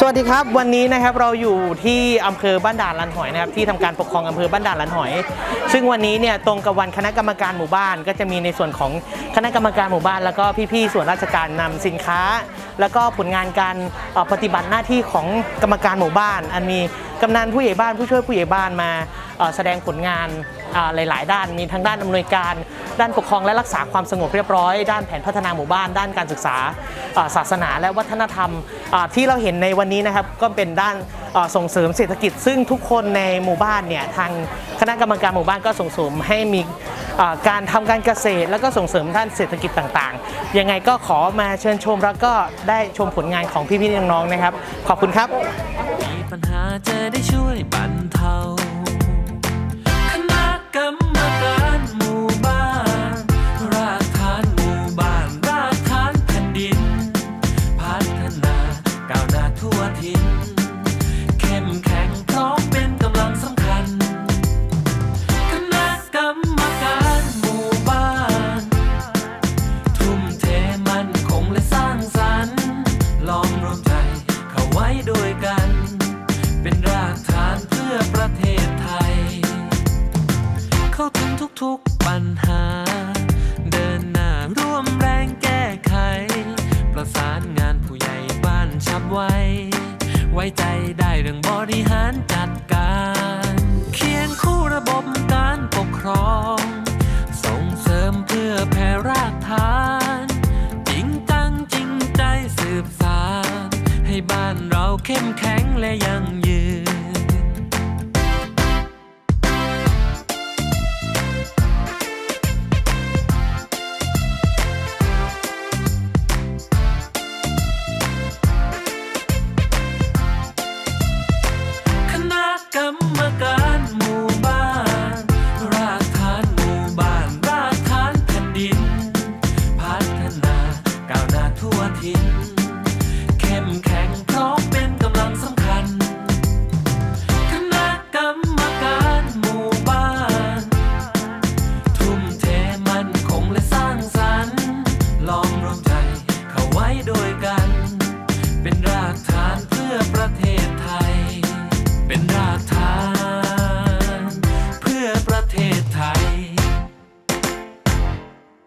สวัสดีครับวันนี้นะครับเราอยู่ที่อำเภอบ้านด่านลันหอยนะครับที่ทำการปกครองอำเภอบ้านด่านลันหอย ซึ่งวันนี้เนี่ยตรงกับวันคณะกรรมการหมู่บ้าน ก็จะมีในส่วนของคณะกรรมการหมู่บ้าน แล้วก็พี่ๆส่วนราชการนำสินค้า แล้วก็ผลงานการปฏิบัติหน้าที่ของกรรมการหมู่บ้าน อันมีกำนันผู้ใหญ่บ้านผู้ช่วยผู้ใหญ่บ้านมาแสดงผลงานหลาย ๆ ด้าน มีทั้งด้านอำนวยการ ด้านปกครองและรักษาความสงบเรียบร้อย ด้านแผนพัฒนาหมู่บ้าน ด้านการศึกษาศาสนาและวัฒนธรรมที่เราเห็นในวันนี้นะครับก็เป็นด้านส่งเสริมเศรษฐกิจ ซึ่งทุกคนในหมู่บ้านเนี่ยทางคณะกรรมการหมู่บ้านก็ส่งเสริมให้มีการทำการเกษตร แล้วก็ส่งเสริมด้านเศรษฐกิจต่างๆ ยังไงก็ขอมาเชิญชมแล้วก็ได้ชมผลงานของพี่ๆน้องๆนะครับ ขอบคุณครับ มีปัญหาจะได้ช่วยบรรเทา หา เดินหน้าร่วมแรงแก้ไข ประสานงานผู้ใหญ่บ้านชับไว้ ไว้ใจได้เรื่องบริหารจัดการ เคียงคู่ระบบการปกครอง ส่งเสริมเพื่อแผ่รากฐาน จริงจังจริงใจสืบสาน ให้บ้านเราเข้มแข็งและยั่งยืน กรรมการหมู่บ้าน รากฐานหมู่บ้าน รากฐานแผ่นดิน พัฒนาก้าวหน้าทั่วทิศเข้มแข็งพร้อม